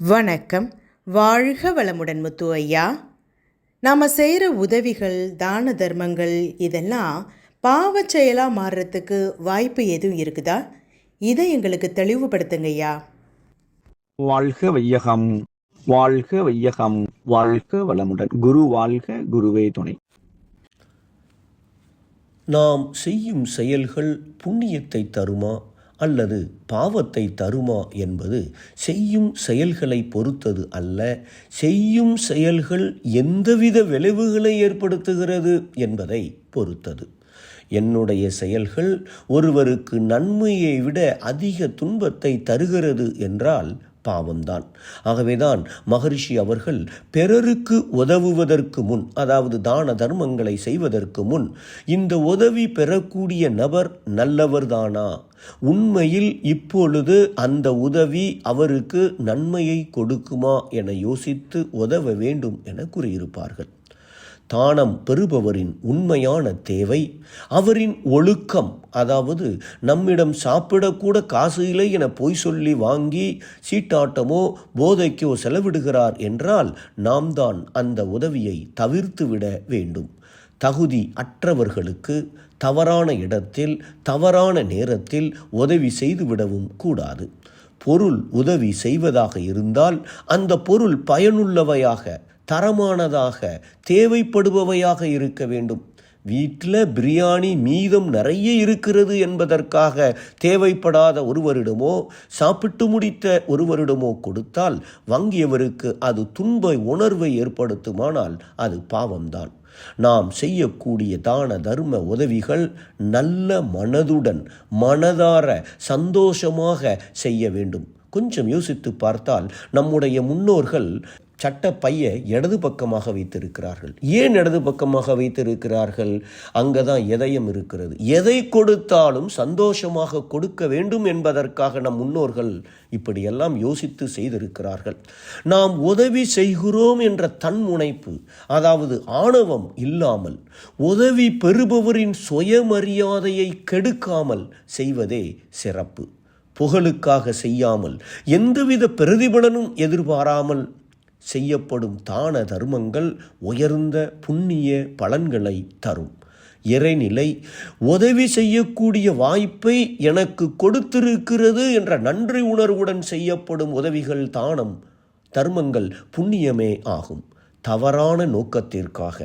வணக்கம். வாழ்க வளமுடன் முத்து ஐயா நாம் செய்கிற உதவிகள் தான தர்மங்கள் இதெல்லாம் பாவச் செயலாக மாறுறதுக்கு வாய்ப்பு எதுவும் இருக்குதா? இதை எங்களுக்கு தெளிவுபடுத்துங்க ஐயா வாழ்க வையகம் வாழ்க வையகம் வாழ்க வளமுடன். குரு வாழ்க குருவே துணை. நாம் செய்யும் செயல்கள் புண்ணியத்தை தருமா? அல்லது பாவத்தை தருமா என்பது செய்யும் செயல்களை பொறுத்தது அல்ல. செய்யும் செயல்கள் எந்தவித விளைவுகளை ஏற்படுத்துகிறது என்பதை பொறுத்தது. என்னுடைய செயல்கள் ஒருவருக்கு நன்மையை விட அதிக துன்பத்தை தருகிறது என்றால் பாவம்தான். ஆகவேதான் மகரிஷி அவர்கள் பிறருக்கு உதவுவதற்கு முன் அதாவது தான தர்மங்களை செய்வதற்கு முன் இந்த உதவி பெறக்கூடிய நபர் நல்லவர்தானா? உண்மையில் இப்பொழுது அந்த உதவி அவருக்கு நன்மையை கொடுக்குமா என யோசித்து உதவ வேண்டும் என கூறியிருப்பார்கள். தானம் பெறுபவரின் உண்மையான தேவை. அவரின் ஒழுக்கம் அதாவது நம்மிடம் சாப்பிடக்கூட காசு இல்லை என பொய் சொல்லி வாங்கி சீட்டாட்டமோ போதைக்கோ செலவிடுகிறார் என்றால் நாம் தான் அந்த உதவியை தவிர்த்துவிட வேண்டும். தகுதி அற்றவர்களுக்கு தவறான இடத்தில் தவறான நேரத்தில் உதவி செய்துவிடவும் கூடாது. பொருள் உதவி செய்வதாக இருந்தால் அந்த பொருள் பயனுள்ளவையாக தரமானதாக தேவைப்படுபவையாக இருக்க வேண்டும். வீட்டில் பிரியாணி மீதம் நிறைய இருக்கிறது என்பதற்காக தேவைப்படாத ஒருவரிடமோ சாப்பிட்டு முடித்த ஒருவரிடமோ கொடுத்தால் வாங்கியவருக்கு அது துன்ப உணர்வை ஏற்படுத்துமானால் அது பாவம்தான். நாம் செய்யக்கூடிய தான தர்ம உதவிகள் நல்ல மனதுடன் மனதார சந்தோஷமாக செய்ய வேண்டும். கொஞ்சம் யோசித்து பார்த்தால் நம்முடைய முன்னோர்கள் சட்ட பையை இடது பக்கமாக வைத்திருக்கிறார்கள். ஏன் இடது பக்கமாக வைத்திருக்கிறார்கள்? அங்கே தான் எதயம் இருக்கிறது. எதை கொடுத்தாலும் சந்தோஷமாக கொடுக்க வேண்டும் என்பதற்காக நம் முன்னோர்கள் இப்படியெல்லாம் யோசித்து செய்திருக்கிறார்கள். நாம் உதவி செய்கிறோம் என்ற தன்முனைப்பு அதாவது ஆணவம் இல்லாமல் உதவி பெறுபவரின் சுயமரியாதையை கெடுக்காமல் செய்வதே சிறப்பு. புகழுக்காக செய்யாமல் எந்தவித பிரதிபலனும் எதிர்பாராமல் செய்யப்படும் தான தர்மங்கள் உயர்ந்த புண்ணிய பலன்களை தரும். இறைநிலை உதவி செய்யக்கூடிய வாய்ப்பை எனக்கு கொடுத்திருக்கிறது என்ற நன்றி உணர்வுடன் செய்யப்படும் உதவிகள் தானம் தர்மங்கள் புண்ணியமே ஆகும். தவறான நோக்கத்திற்காக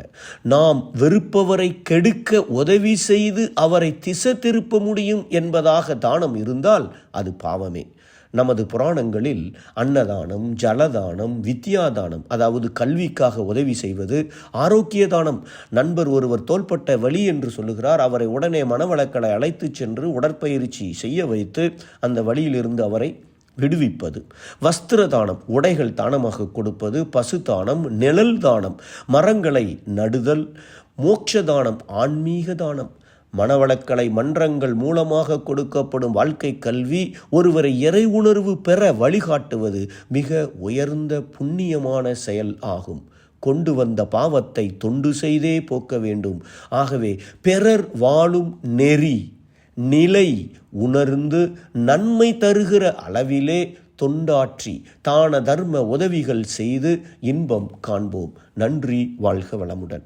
நாம் வெறுப்பவரை கெடுக்க உதவி செய்து அவரை திசை திருப்ப முடியும் என்பதாக தானம் இருந்தால் அது பாவமே. நமது புராணங்களில் அன்னதானம் ஜலதானம் வித்யாதானம் அதாவது கல்விக்காக உதவி செய்வது ஆரோக்கிய தானம் நண்பர் ஒருவர் தோள்பட்ட வழி என்று சொல்லுகிறார் அவரை உடனே மனவளக்களை அழைத்து சென்று உடற்பயிற்சி செய்ய வைத்து அந்த வழியிலிருந்து அவரை விடுவிப்பது. வஸ்திர தானம் உடைகள் தானமாக கொடுப்பது பசு தானம் நிழல் தானம் மரங்களை நடுதல் மோட்ச தானம் ஆன்மீக தானம் மனவளக்கலை மன்றங்கள் மூலமாக கொடுக்கப்படும் வாழ்க்கை கல்வி ஒருவரை இறை உணர்வு பெற வழிகாட்டுவது மிக உயர்ந்த புண்ணியமான செயல் ஆகும். கொண்டு வந்த பாவத்தை தொண்டு செய்தே போக்க வேண்டும். ஆகவே பிறர் வாழும் நெறி நிலை உணர்ந்து நன்மை தருகிற அளவிலே தொண்டாற்றி தான தர்ம உதவிகள் செய்து இன்பம் காண்போம். நன்றி வாழ்க வளமுடன்.